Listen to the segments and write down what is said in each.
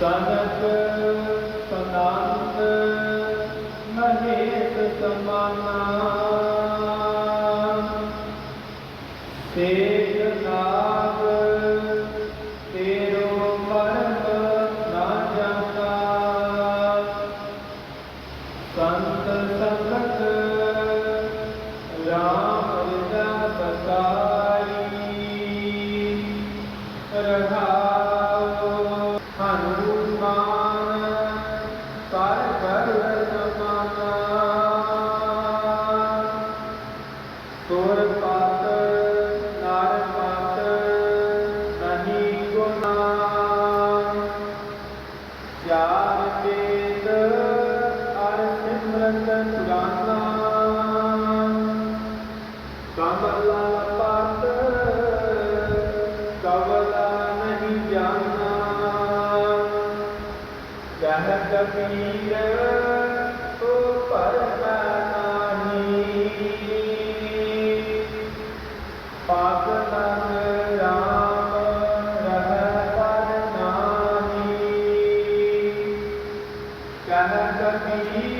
ਸਨਕ ਸਨਾਨੰਦ ਮਹੇਸ਼ ਸਮਾਨਾ। ਤੇਗ ਨਾਗ ਤੇਰੋ ਮਰਮ ਨਾ ਜਾਣਾ ਸੰਤ ਸੰਗਤ ਰਾਮ ਰਿਦਾ ਬਸਾਈ ਰਹਾਉ ਚਾਰ ਵੇਦ ਅਰ ਸਿਮਰਤ ਸੁਰਾਨਾ ਕਮਲਾ ਪਤ ਕਵਲਾ ਨਹੀਂ ਜਾਣਾ ਕਹਿ ਕਬੀਰ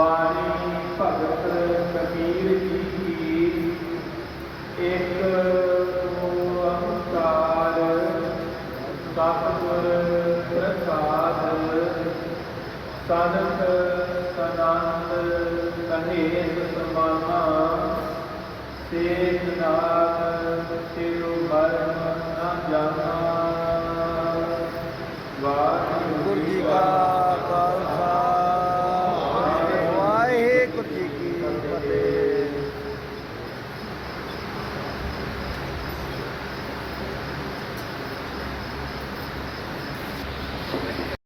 ਬਾਣੀ ਭਗਤ ਕਬੀਰ ਜੀ ਕੀ ਇੱਕ ਓੰਕਾਰ ਸਤਿਗੁਰ ਪ੍ਰਸਾਦ। ਸਾਧਕ ਸਦਾਨੰਦ ਸਹੇਤ ਸਮਾਨਾ ਤੇਜ ਨਾਮ ਤੇਰੋ ਬਰਮ ਨਾ ਜਾਣਾ।